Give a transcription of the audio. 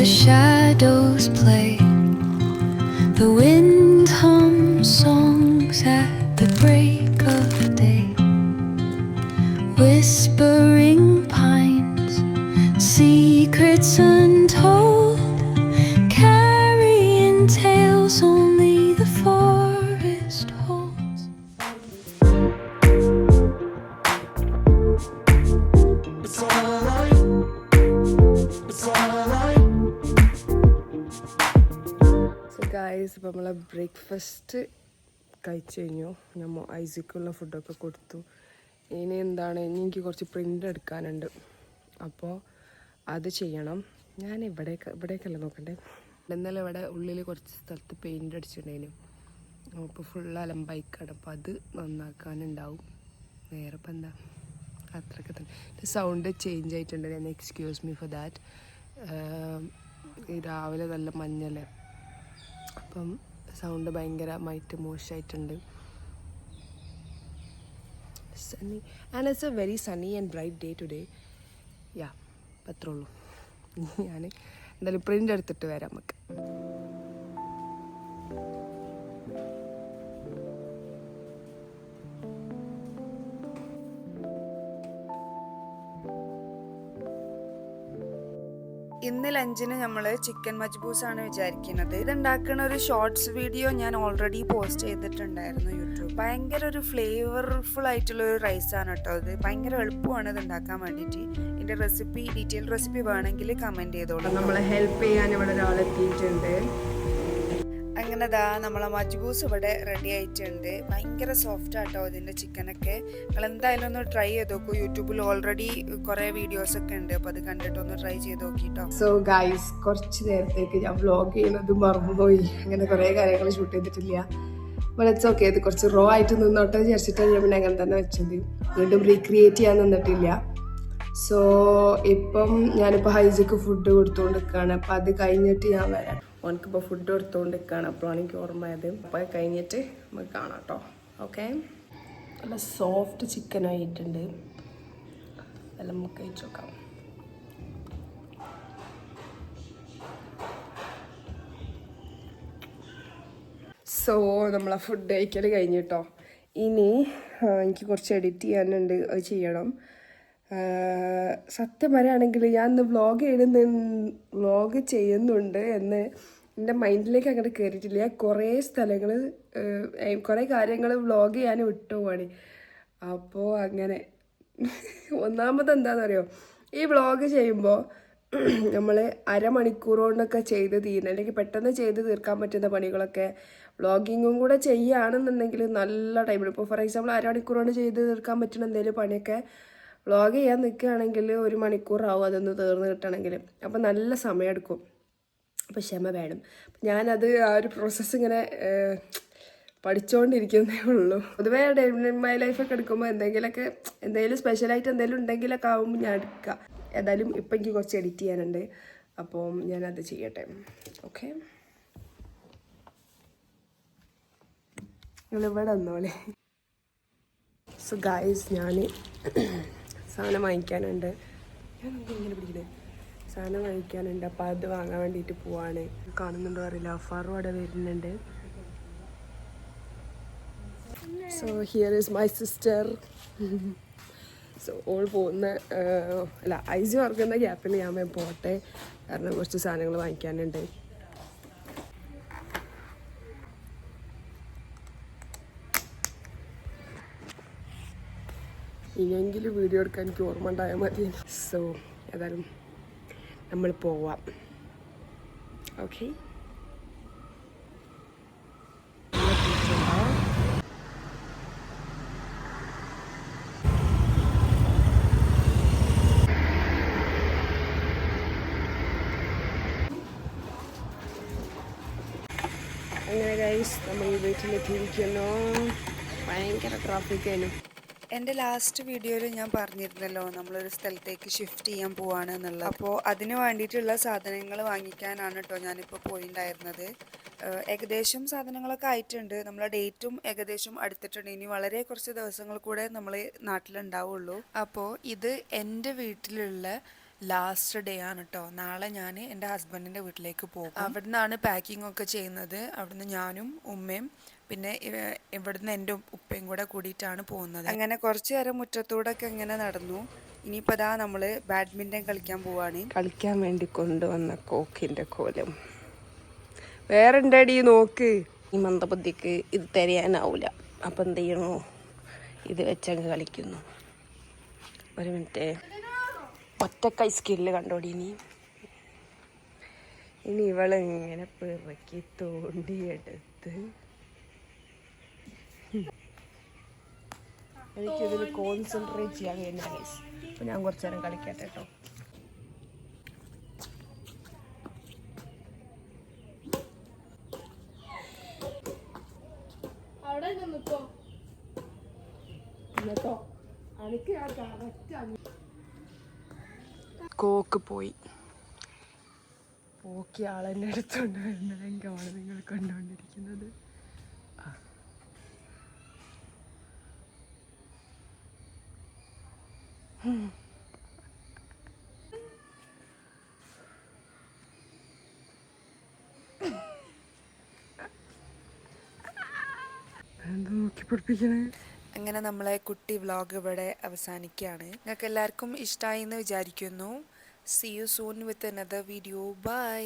the shadows play. The wind hums songs at the break of day. Whispering pines, secrets untold, so guys ഇപ്പോൾ നമ്മളെ breakfast കഴിച്ചു കഴിഞ്ഞു. നമ്മൾ ഐസിക്കുള്ള ഫുഡൊക്കെ കൊടുത്തു. ഇനി എന്താണ്? ഇനി എനിക്ക് കുറച്ച് പ്രിന്റ് എടുക്കാനുണ്ട്. അപ്പോൾ അത് ചെയ്യണം. ഞാൻ ഇവിടെ ഇവിടേക്കല്ല നോക്കണ്ടേ? ഇന്നലെ ഇവിടെ ഉള്ളിൽ കുറച്ച് സ്ഥലത്ത് പെയിന്റ് അടിച്ചിട്ടുണ്ടായിരുന്നു അപ്പോൾ ഫുൾ അലമ്പായിക്കാണ്. അപ്പോൾ അത് നന്നാക്കാനുണ്ടാവും. വേറെ ഇപ്പം എന്താ? അത്രയൊക്കെ തന്നെ. സൗണ്ട് ചേഞ്ച് ആയിട്ടുണ്ട്. ഞാൻ എക്സ്ക്യൂസ് മീ ഫോർ ദാറ്റ് രാവിലെ നല്ല മഞ്ഞല്ലേ? അപ്പം സൗണ്ട് ഭയങ്കരമായിട്ട് മോശമായിട്ടുണ്ട് sunny and it's a very sunny and bright day today yeah അത്രേ ഉള്ളൂ. ഞാൻ എന്തായാലും പ്രിന്റ് എടുത്തിട്ട് വരാം നമുക്ക്. ഇന്ന് ലഞ്ചിന് നമ്മൾ ചിക്കൻ മജ്ബൂസ് ആണ് വിചാരിക്കുന്നത്. ഇതുണ്ടാക്കുന്ന ഒരു ഷോർട്സ് വീഡിയോ ഞാൻ ഓൾറെഡി പോസ്റ്റ് ചെയ്തിട്ടുണ്ടായിരുന്നു യൂട്യൂബ് ഭയങ്കര ഒരു ഫ്ലേവർഫുൾ ആയിട്ടുള്ള ഒരു റൈസ് ആണ് കേട്ടോ ഇത്. ഭയങ്കര എളുപ്പമാണ് ഇത് ഉണ്ടാക്കാൻ വേണ്ടിയിട്ട്. ഇതിന്റെ റെസിപ്പി ഡീറ്റെയിൽ റെസിപ്പി വേണമെങ്കിൽ കമന്റ് ചെയ്തോളൂ. നമ്മളെ ഹെൽപ്പ് ചെയ്യാൻ ഇവിടെ ഒരാളെത്തിയിട്ടുണ്ട് അങ്ങനെ നമ്മളെ മജ്ബൂസ് ഇവിടെ റെഡി ആയിട്ടുണ്ട്. ഭയങ്കര സോഫ്റ്റ് ആട്ടോ ഇതിന്റെ ചിക്കനൊക്കെ നിങ്ങൾ എന്തായാലും ഒന്ന് ട്രൈ ചെയ്ത് നോക്കൂ യൂട്യൂബിൽ ഓൾറെഡി കുറേ വീഡിയോസ് ഒക്കെ ഉണ്ട്. അപ്പോൾ അത് കണ്ടിട്ട് ഒന്ന് ട്രൈ ചെയ്ത് നോക്കിട്ടോ സോ ഗൈസ് കുറച്ച് നേരത്തേക്ക് ഞാൻ വ്ലോഗ് ചെയ്യുന്നത് മറന്നുപോയി. അങ്ങനെ കുറേ കാര്യങ്ങൾ ഷൂട്ട് ചെയ്തിട്ടില്ല. ഇറ്റ്സ് ഓക്കെ ഇത് കുറച്ച് റോ ആയിട്ട് നിന്നോട്ടെ വിചാരിച്ചിട്ടാണ് ഞാൻ പിന്നെ അങ്ങനെ തന്നെ വെച്ചത്. വീണ്ടും റീക്രിയേറ്റ് ചെയ്യാൻ നിന്നിട്ടില്ല. സോ ഇപ്പം ഞാനിപ്പോൾ ഹൈജക്ക് ഫുഡ് കൊടുത്തുകൊണ്ട് നിൽക്കുകയാണ് അപ്പം അത് കഴിഞ്ഞിട്ട് ഞാൻ വരാം. ഓനക്കിപ്പോൾ ഫുഡ് എടുത്തുകൊണ്ട് നിൽക്കുകയാണ് അപ്പോഴാണ് എനിക്ക് ഓർമ്മയത്. അപ്പോൾ കഴിഞ്ഞിട്ട് നമുക്ക് കാണാം കേട്ടോ. ഓക്കെ നല്ല സോഫ്റ്റ് ചിക്കൻ ആയിട്ടുണ്ട്. അതെല്ലാം നമുക്ക് കഴിച്ചു നോക്കാം. സോ നമ്മളെ ഫുഡ് കഴിക്കൽ കഴിഞ്ഞിട്ടോ ഇനി എനിക്ക് കുറച്ച് എഡിറ്റ് ചെയ്യാനുണ്ട്. അത് ചെയ്യണം. സത്യം പറയുകയാണെങ്കിൽ ഞാൻ ഇന്ന് വ്ളോഗ് ചെയ്യുന്ന വ്ളോഗ് ചെയ്യുന്നുണ്ട് എന്ന് എന്റെ മൈൻഡിലേക്ക് അങ്ങോട്ട് കയറിയിട്ടില്ല ഞാൻ കുറേ സ്ഥലങ്ങൾ കുറേ കാര്യങ്ങൾ വ്ളോഗ് ചെയ്യാൻ വിട്ടുപോവാണ് അപ്പോൾ അങ്ങനെ. ഒന്നാമത് എന്താണെന്നറിയോ ഈ വ്ളോഗ് ചെയ്യുമ്പോൾ നമ്മൾ അരമണിക്കൂർ കൊണ്ടൊക്കെ ചെയ്ത് തീരുന്ന അല്ലെങ്കിൽ പെട്ടെന്ന് ചെയ്ത് തീർക്കാൻ പറ്റുന്ന പണികളൊക്കെ വ്ളോഗിങ്ങും കൂടെ ചെയ്യുകയാണെന്നുണ്ടെങ്കിൽ നല്ല ടൈം ഇപ്പോൾ ഫോർ എക്സാമ്പിൾ അരമണിക്കൂർ കൊണ്ട് ചെയ്ത് തീർക്കാൻ പറ്റുന്ന എന്തെങ്കിലും പണിയൊക്കെ വ്ളോഗ് ചെയ്യാൻ നിൽക്കുകയാണെങ്കിൽ ഒരു മണിക്കൂറാവും അതൊന്ന് തീർന്ന് കിട്ടണമെങ്കിൽ. അപ്പം നല്ല സമയമെടുക്കും അപ്പോൾ ക്ഷമ വേണം. ഞാനത് ആ ഒരു പ്രോസസ്സ് ഇങ്ങനെ പഠിച്ചുകൊണ്ടിരിക്കുന്നേ ഉള്ളൂ. പൊതുവേ ഡേ മൈ ലൈഫൊക്കെ എടുക്കുമ്പോൾ എന്തെങ്കിലുമൊക്കെ എന്തെങ്കിലും സ്പെഷ്യലായിട്ട് എന്തെങ്കിലും ഉണ്ടെങ്കിലൊക്കെ ആകുമ്പോൾ ഞാൻ എടുക്കുക ഏതായാലും ഇപ്പം എനിക്ക് കുറച്ച് എഡിറ്റ് ചെയ്യാനുണ്ട്. അപ്പോൾ ഞാനത് ചെയ്യട്ടെ. ഓക്കെ ഇവിടെ വന്നോളെ. സോ ഗായ്സ് ഞാൻ സാധനം വാങ്ങിക്കാനുണ്ട്. ഞാൻ ഇങ്ങനെ പിടിക്കുന്നത് സാധനം വാങ്ങിക്കാനുണ്ട്. അപ്പോൾ അത് വാങ്ങാൻ വേണ്ടിയിട്ട് പോവാണ്. കാണുന്നുണ്ടോ അറിയില്ല. അഫാറും അവിടെ വരുന്നുണ്ട്. So here is my sister so all പോകുന്ന അല്ല ഐസി വർക്കുന്ന ഗ്യാപ്പിൽ ഞാൻ പോട്ടെ. കാരണം കുറച്ച് സാധനങ്ങൾ വാങ്ങിക്കാനുണ്ട്. ഇനിയെങ്കിലും വീഡിയോ എടുക്കാൻ എനിക്ക് ഓർമ്മ ഉണ്ടായാൽ മതി സോ ഏതായാലും നമ്മൾ പോവാം. ഓക്കെ അങ്ങനെ ഗൈസ് നമ്മൾ വീട്ടിലെത്തിയിരിക്കുന്നു. ഭയങ്കര ട്രാഫിക് ആയിരുന്നു. എന്റെ ലാസ്റ്റ് വീഡിയോയിൽ ഞാൻ പറഞ്ഞിരുന്നല്ലോ നമ്മളൊരു സ്ഥലത്തേക്ക് ഷിഫ്റ്റ് ചെയ്യാൻ പോവാണ് എന്നുള്ളത്. അപ്പോൾ അതിന് വേണ്ടിയിട്ടുള്ള സാധനങ്ങൾ വാങ്ങിക്കാനാണ് കേട്ടോ ഞാനിപ്പോൾ പോയിണ്ടായിരുന്നത്. ഏകദേശം സാധനങ്ങളൊക്കെ ആയിട്ടുണ്ട്. നമ്മളെ ഡേറ്റും ഏകദേശം അടുത്തിട്ടുണ്ട്. ഇനി വളരെ കുറച്ച് ദിവസങ്ങൾ കൂടെ നമ്മൾ നാട്ടിലുണ്ടാവുള്ളൂ. അപ്പോൾ ഇത് എന്റെ വീട്ടിലുള്ള ലാസ്റ്റ് ഡേ ആണ് കേട്ടോ നാളെ ഞാൻ എന്റെ ഹസ്ബൻഡിന്റെ വീട്ടിലേക്ക് പോകും. അവിടുന്നാണ് പാക്കിംഗ് ഒക്കെ ചെയ്യുന്നത്. അവിടുന്ന് ഞാനും ഉമ്മയും പിന്നെ ഇവ- ഇവിടുന്ന് എന്റെ ഉപ്പയും കൂടെ കൂടിയിട്ടാണ് പോകുന്നത്. അങ്ങനെ കുറച്ച് നേരം മുറ്റത്തൂടെ ഒക്കെ ഇങ്ങനെ നടന്നു. ഇനിയിപ്പോൾ അതാ നമ്മൾ ബാഡ്മിന്റൺ കളിക്കാൻ പോവാണ്. കളിക്കാൻ വേണ്ടി കൊണ്ടുവന്ന കോക്കിന്റെ കോലം. വേറെ വേറെണ്ടടി നോക്ക്? ഈ മന്ദബുദ്ധിക്ക് ഇത് തിരയാനാവൂല. അപ്പം എന്ത് ചെയ്യണോ? ഇത് വെച്ചങ്ങ് കളിക്കുന്നു. ഒരു മിനിറ്റ്. ഒറ്റക്കൈ സ്കില്ല് കണ്ടോടി ഇനി. ഇനി ഇവളിങ്ങനെ പിറക്കി തോണ്ടിയെടുത്ത് എനിക്കിതിൽ കോൺസെൻട്രേറ്റ് ചെയ്യാൻ കഴിയുന്ന ഗൈസ് അപ്പം ഞാൻ കുറച്ച് നേരം കളിക്കട്ടെ കേട്ടോ കോക്ക് പോയി. പോക്കി ആളെന്നെ അടുത്തുണ്ടായിരുന്നതെങ്കിൽ വരുന്നതെങ്കിലാണ് നിങ്ങൾ കണ്ടുകൊണ്ടിരിക്കുന്നത് എന്താ നോക്കി പഠിപ്പിക്കണേ അങ്ങനെ നമ്മളെ കുട്ടി വ്ളോഗ് ഇവിടെ അവസാനിക്കുകയാണ്. നിങ്ങൾക്ക് എല്ലാവർക്കും ഇഷ്ടമായി എന്ന് വിചാരിക്കുന്നു. See you soon with another video bye